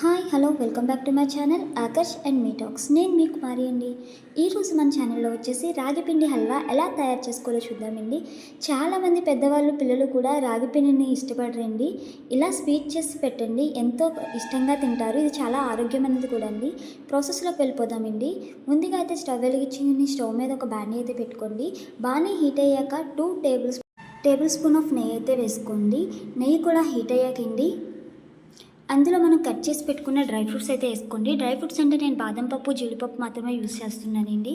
Hi hello welcome back to my channel Aakarsh and me talks. నేను మీ కుమారి అండి. ఈరోజు మన ఛానల్లో వచ్చేసి రాగిపిండి హల్వా ఎలా తయారు చేసుకోవాలో చూద్దామండి చాలామంది పెద్దవాళ్ళు పిల్లలు కూడా రాగిపిండిని ఇష్టపడరండి. ఇలా స్వీట్ చేసి పెట్టండి. ఎంతో ఇష్టంగా తింటారు. ఇది చాలా ఆరోగ్యమైనది కూడా అండి. ప్రాసెస్లోకి వెళ్ళిపోదామండి ముందుగా అయితే స్టవ్ వెలిగించి స్టవ్ మీద ఒక బాణీ అయితే పెట్టుకోండి. బాణీ హీట్ అయ్యాక two table table spoon of నెయ్యి అయితే వేసుకోండి. నెయ్యి కూడా హీట్ అయ్యాకండి అందులో మనం కట్ చేసి పెట్టుకున్న డ్రై ఫ్రూట్స్ అయితే వేసుకోండి. డ్రై ఫ్రూట్స్ అంటే నేను బాదం పప్పు జీడిపప్పు మాత్రమే యూస్ చేస్తున్నానండి.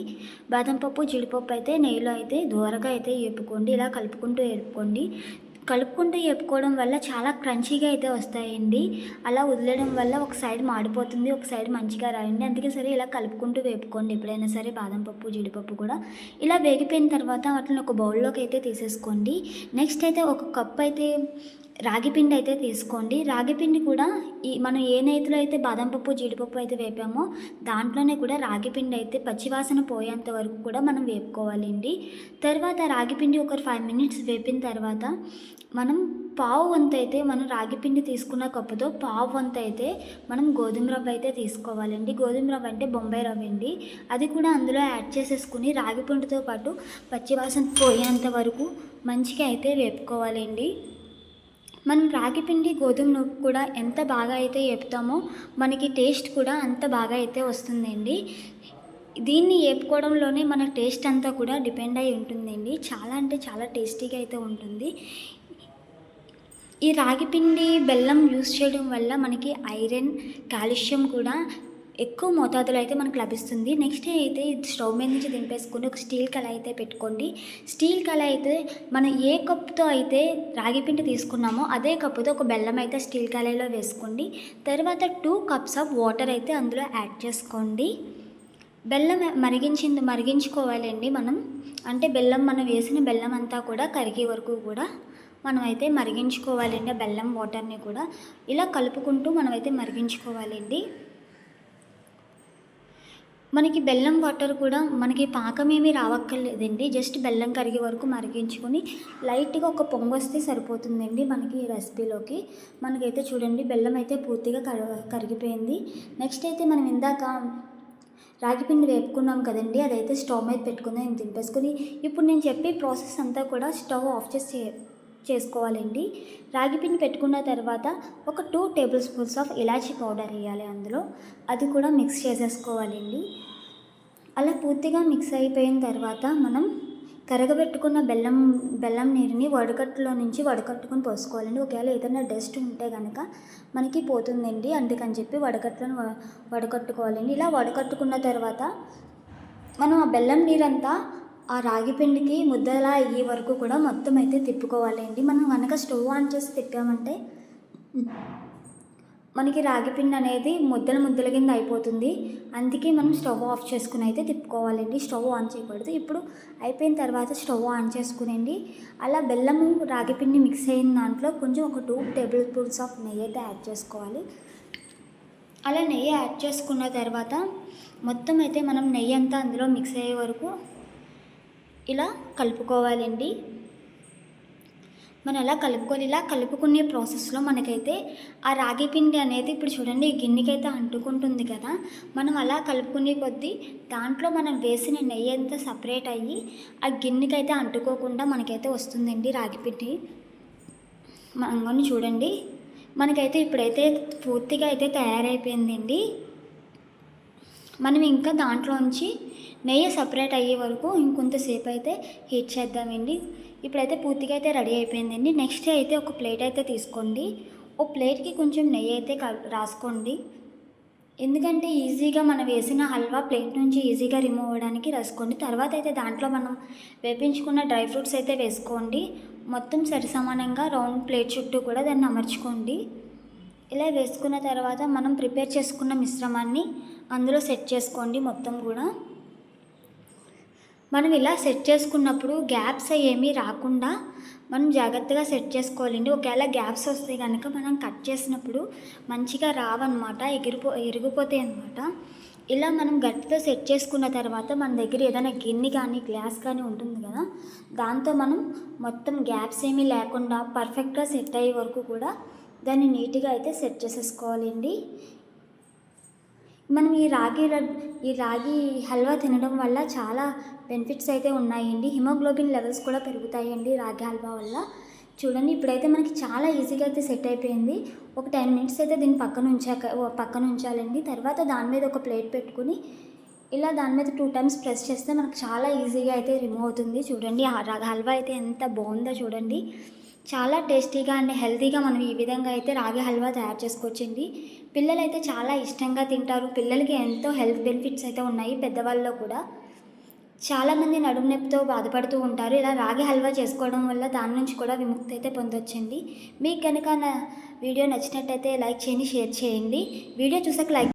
బాదం పప్పు జీడిపప్పు అయితే నెయ్యిలో అయితే దూరగా అయితే వేపుకోండి. ఇలా కలుపుకుంటూ వేపుకోండి. కలుపుకుంటూ వేపుకోవడం వల్ల చాలా క్రంచీగా అయితే వస్తాయండి. అలా వదిలేయడం వల్ల ఒక సైడ్ మాడిపోతుంది ఒక సైడ్ మంచిగా రాయండి. అందుకే సరే ఇలా కలుపుకుంటూ వేపుకోండి. ఎప్పుడైనా సరే బాదం పప్పు జీడిపప్పు కూడా ఇలా వేగిపోయిన తర్వాత వాటిని ఒక బౌల్లోకి అయితే తీసేసుకోండి. నెక్స్ట్ అయితే ఒక కప్ అయితే రాగిపిండి అయితే తీసుకోండి. రాగిపిండి కూడా ఈ మనం ఏ నేతిలో అయితే బాదం పప్పు జీడిపప్పు అయితే వేపామో దాంట్లోనే కూడా రాగిపిండి అయితే పచ్చివాసన పోయేంత వరకు కూడా మనం వేపుకోవాలండి. తర్వాత రాగిపిండి ఒక ఫైవ్ మినిట్స్ వేపిన తర్వాత మనం పావు వంత అయితే మనం రాగిపిండి తీసుకున్న కప్పుతో పావు వంత అయితే మనం గోధుమ రవ్వ అయితే తీసుకోవాలండి. గోధుమ రవ్వ అంటే బొంబాయి రవ్వ అండి. అది కూడా అందులో యాడ్ చేసేసుకుని రాగిపిండితో పాటు పచ్చివాసన పోయేంత వరకు మంచిగా అయితే వేపుకోవాలండి. మనం రాగిపిండి గోధుమ నూపు కూడా ఎంత బాగా అయితే వేపుతామో మనకి టేస్ట్ కూడా అంత బాగా అయితే వస్తుందండి. దీన్ని వేపుకోవడంలోనే మన టేస్ట్ అంతా కూడా డిపెండ్ అయి ఉంటుందండి. చాలా అంటే చాలా టేస్టీగా అయితే ఉంటుంది. ఈ రాగిపిండి బెల్లం యూస్ చేయడం వల్ల మనకి ఐరన్ కాల్షియం కూడా ఎక్కువ మోతాదులో అయితే మనకు లభిస్తుంది. నెక్స్ట్ అయితే స్టవ్ మీద నుంచి దింపేసుకుని ఒక స్టీల్ కళాయి అయితే పెట్టుకోండి. స్టీల్ కళాయి అయితే మనం ఏ కప్తో అయితే రాగిపిండి తీసుకున్నామో అదే కప్పుతో ఒక బెల్లం అయితే స్టీల్ కళాయిలో వేసుకోండి. తర్వాత టూ కప్స్ ఆఫ్ వాటర్ అయితే అందులో యాడ్ చేసుకోండి. బెల్లం మరిగించింది మరిగించుకోవాలండి మనం. అంటే బెల్లం మనం వేసిన బెల్లం అంతా కూడా కరిగే వరకు కూడా మనమైతే మరిగించుకోవాలండి ఆ బెల్లం వాటర్ని కూడా. ఇలా కలుపుకుంటూ మనమైతే మరిగించుకోవాలండి. మనకి బెల్లం వాటర్ కూడా మనకి పాకం ఏమీ రావక్కర్లేదండి. జస్ట్ బెల్లం కరిగే వరకు మరిగించుకొని లైట్గా ఒక పొంగు వస్తే సరిపోతుందండి మనకి ఈ రెసిపీలోకి. మనకైతే చూడండి బెల్లం అయితే పూర్తిగా కర కరిగిపోయింది. నెక్స్ట్ అయితే మనం ఇందాక రాగిపిండి వేపుకున్నాం కదండి అదైతే స్టవ్ మీద పెట్టుకుందాం దింపేసుకొని ఇప్పుడు నేను చెప్పే ప్రాసెస్ అంతా కూడా స్టవ్ ఆఫ్ చేసి చేసుకోవాలండి. రాగి పిండి పెట్టుకున్న తర్వాత ఒక two tablespoons of elaichi powder వేయాలి అందులో. అది కూడా మిక్స్ చేసేసుకోవాలండి. అలా పూర్తిగా మిక్స్ అయిపోయిన తర్వాత మనం కరగబెట్టుకున్న బెల్లం బెల్లం నీరుని వడకట్టులో నుంచి వడకట్టుకొని పోసుకోవాలండి. ఒకవేళ ఏదైనా డస్ట్ ఉంటే కనుక మనకి పోతుందండి. అందుకని చెప్పి వడకట్టులను వడకట్టుకోవాలండి. ఇలా వడకట్టుకున్న తర్వాత మనం ఆ బెల్లం నీరంతా ఆ రాగి పిండికి ముద్దలా అయ్యే వరకు కూడా మొత్తం అయితే తిప్పుకోవాలండి మనం కనుక స్టవ్ ఆన్ చేసి తిప్పామంటే మనకి రాగి పిండి అనేది ముద్దల ముద్దల కింద అయిపోతుంది. అందుకే మనం స్టవ్ ఆఫ్ చేసుకుని అయితే తిప్పుకోవాలండి స్టవ్ ఆన్ చేయకూడదు. ఇప్పుడు అయిపోయిన తర్వాత స్టవ్ ఆన్ చేసుకునండి. అలా బెల్లము రాగి పిండి మిక్స్ అయిన దాంట్లో కొంచెం ఒక టూ టేబుల్ స్పూన్స్ ఆఫ్ నెయ్యి అయితే యాడ్ చేసుకోవాలి. అలా నెయ్యి యాడ్ చేసుకున్న తర్వాత మొత్తం అయితే మనం నెయ్యి అంతా అందులో మిక్స్ అయ్యే వరకు ఇలా కలుపుకోవాలండి. మనం అలా కలుపుకోవాలి ఇలా కలుపుకునే ప్రాసెస్లో మనకైతే ఆ రాగి పిండి అనేది ఇప్పుడు చూడండి ఈ గిన్నెకైతే అంటుకుంటుంది కదా. మనం అలా కలుపుకునే కొద్దీ దాంట్లో మనం వేసిన నెయ్యి అంతా సపరేట్ అయ్యి ఆ గిన్నెకైతే అంటుకోకుండా మనకైతే వస్తుందండి రాగి పిండి. మనం చూడండి. మనకైతే ఇప్పుడైతే పూర్తిగా అయితే తయారైపోయిందండి. మనం ఇంకా దాంట్లోంచి నెయ్యి సపరేట్ అయ్యే వరకు ఇంకొంతసేపు అయితే హీట్ చేద్దామండి. ఇప్పుడైతే పూర్తిగా అయితే రెడీ అయిపోయిందండి. నెక్స్ట్ అయితే ఒక ప్లేట్ అయితే తీసుకోండి. ఓ ప్లేట్కి కొంచెం నెయ్యి అయితే రాసుకోండి. ఎందుకంటే ఈజీగా మనం వేసిన హల్వా ప్లేట్ నుంచి ఈజీగా రిమూవ్ అవ్వడానికి రాసుకోండి. తర్వాత అయితే దాంట్లో మనం వేపించుకున్న డ్రై ఫ్రూట్స్ అయితే వేసుకోండి. మొత్తం సరిసమానంగా రౌండ్ ప్లేట్ చుట్టూ కూడా దాన్ని అమర్చుకోండి. ఇలా వేసుకున్న తర్వాత మనం ప్రిపేర్ చేసుకున్న మిశ్రమాన్ని అందులో సెట్ చేసుకోండి మొత్తం కూడా. మనం ఇలా సెట్ చేసుకున్నప్పుడు గ్యాప్స్ ఏమీ రాకుండా మనం జాగ్రత్తగా సెట్ చేసుకోవాలండి. ఒకవేళ గ్యాప్స్ వస్తే కనుక మనం కట్ చేసినప్పుడు మంచిగా రావన్నమాట ఎగిరిపో ఎరిగిపోతాయి అనమాట ఇలా మనం గట్టితో సెట్ చేసుకున్న తర్వాత మన దగ్గర ఏదైనా గిన్నె కానీ గ్లాస్ కానీ ఉంటుంది కదా దాంతో మనం మొత్తం గ్యాప్స్ ఏమీ లేకుండా పర్ఫెక్ట్గా సెట్ అయ్యే వరకు కూడా దాన్ని నీట్గా అయితే సెట్ చేసేసుకోవాలండి. మనం ఈ రాగి లడ్ ఈ రాగి హల్వా తినడం వల్ల చాలా బెనిఫిట్స్ అయితే ఉన్నాయండి. హిమోగ్లోబిన్ లెవెల్స్ కూడా పెరుగుతాయండి రాగి హల్వా వల్ల. చూడండి ఇప్పుడైతే మనకి చాలా ఈజీగా అయితే సెట్ అయిపోయింది. ఒక టెన్ మినిట్స్ అయితే దీన్ని పక్కన ఉంచాక ఓ పక్కన ఉంచాలండి. తర్వాత దాని మీద ఒక ప్లేట్ పెట్టుకుని ఇలా దాని మీద టూ టైమ్స్ ప్రెస్ చేస్తే మనకు చాలా ఈజీగా అయితే రిమూవ్ అవుతుంది. చూడండి ఆ రాగి హల్వా అయితే ఎంత బాగుందో చూడండి. చాలా టేస్టీగా అండ్ హెల్తీగా మనం ఈ విధంగా అయితే రాగి హల్వా తయారు చేసుకోవచ్చండి. పిల్లలు అయితే చాలా ఇష్టంగా తింటారు. పిల్లలకి ఎంతో హెల్త్ బెనిఫిట్స్ అయితే ఉన్నాయి పెద్దవాళ్ళలో కూడా. చాలామంది నడుము నొప్పితో బాధపడుతూ ఉంటారు. ఇలా రాగి హల్వా చేసుకోవడం వల్ల దాని నుంచి కూడా విముక్తి అయితే పొందొచ్చండి. మీకు కనుక నా వీడియో నచ్చినట్టయితే లైక్ చేయండి షేర్ చేయండి. వీడియో చూసాక లైక్